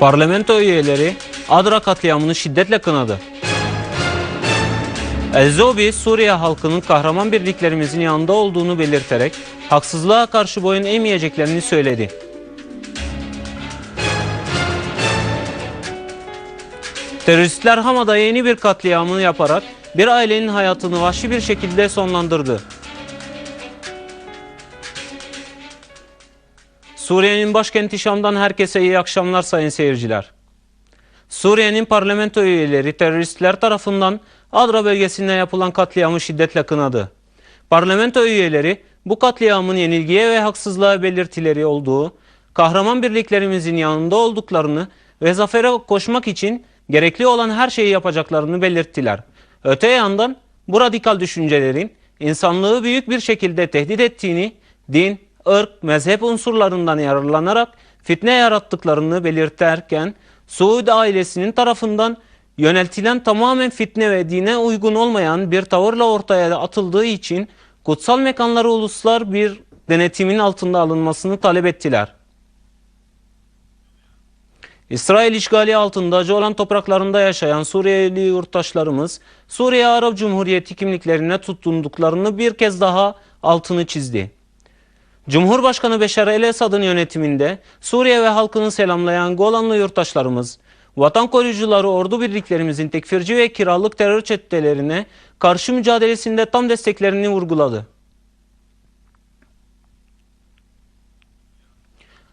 Parlamento üyeleri Adra katliamını şiddetle kınadı. Elzobi, Suriye halkının kahraman birliklerimizin yanında olduğunu belirterek haksızlığa karşı boyun eğmeyeceklerini söyledi. Teröristler Hama'da yeni bir katliamını yaparak bir ailenin hayatını vahşi bir şekilde sonlandırdı. Suriye'nin başkenti Şam'dan herkese iyi akşamlar sayın seyirciler. Suriye'nin parlamento üyeleri teröristler tarafından Adra bölgesinde yapılan katliamı şiddetle kınadı. Parlamento üyeleri bu katliamın yenilgiye ve haksızlığa belirtileri olduğu, kahraman birliklerimizin yanında olduklarını ve zafere koşmak için gerekli olan her şeyi yapacaklarını belirttiler. Öte yandan bu radikal düşüncelerin insanlığı büyük bir şekilde tehdit ettiğini, din, ırk, mezhep unsurlarından yararlanarak fitne yarattıklarını belirterken Suudi ailesinin tarafından yöneltilen tamamen fitne ve dine uygun olmayan bir tavırla ortaya atıldığı için kutsal mekanları uluslar bir denetimin altında alınmasını talep ettiler. İsrail işgali altında Jolan topraklarında yaşayan Suriyeli yurttaşlarımız Suriye Arap Cumhuriyeti kimliklerine tutunduklarını bir kez daha altını çizdi. Cumhurbaşkanı Beşar el-Esad'ın yönetiminde Suriye ve halkını selamlayan Golanlı yurttaşlarımız, vatan koruyucuları ordu birliklerimizin tekfirci ve kiralık terör çetelerine karşı mücadelesinde tam desteklerini vurguladı.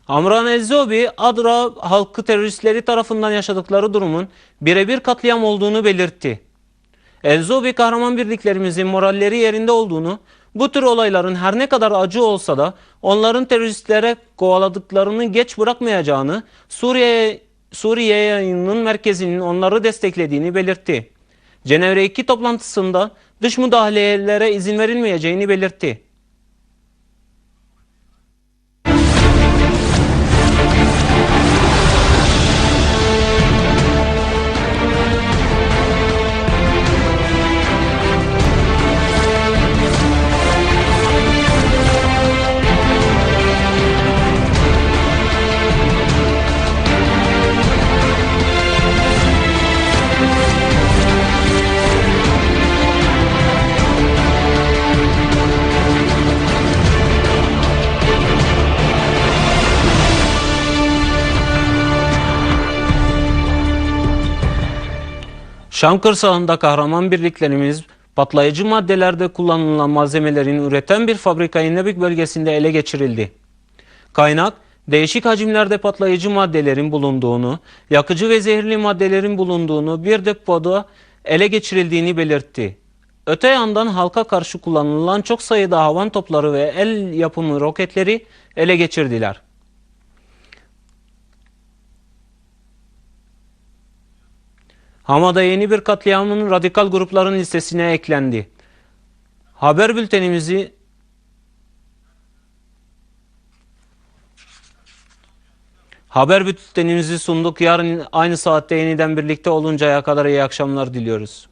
Amran Elzobi, Adra halkı teröristleri tarafından yaşadıkları durumun birebir katliam olduğunu belirtti. Elzobi kahraman birliklerimizin moralleri yerinde olduğunu, bu tür olayların her ne kadar acı olsa da onların teröristlere kovaladıklarını geç bırakmayacağını, Suriye Suriye yayınının merkezinin onları desteklediğini belirtti. Cenevre 2 toplantısında dış müdahalelere izin verilmeyeceğini belirtti. Şam kırsalında kahraman birliklerimiz patlayıcı maddelerde kullanılan malzemelerin üreten bir fabrikayı Nebük bölgesinde ele geçirildi. Kaynak, değişik hacimlerde patlayıcı maddelerin bulunduğunu, yakıcı ve zehirli maddelerin bulunduğunu bir depoda ele geçirildiğini belirtti. Öte yandan halka karşı kullanılan çok sayıda havan topları ve el yapımı roketleri ele geçirdiler. Hama'da yeni bir katliamın radikal grupların listesine eklendi. Haber bültenimizi Haber bültenimizi sunduk. Yarın aynı saatte yeniden birlikte oluncaya kadar iyi akşamlar diliyoruz.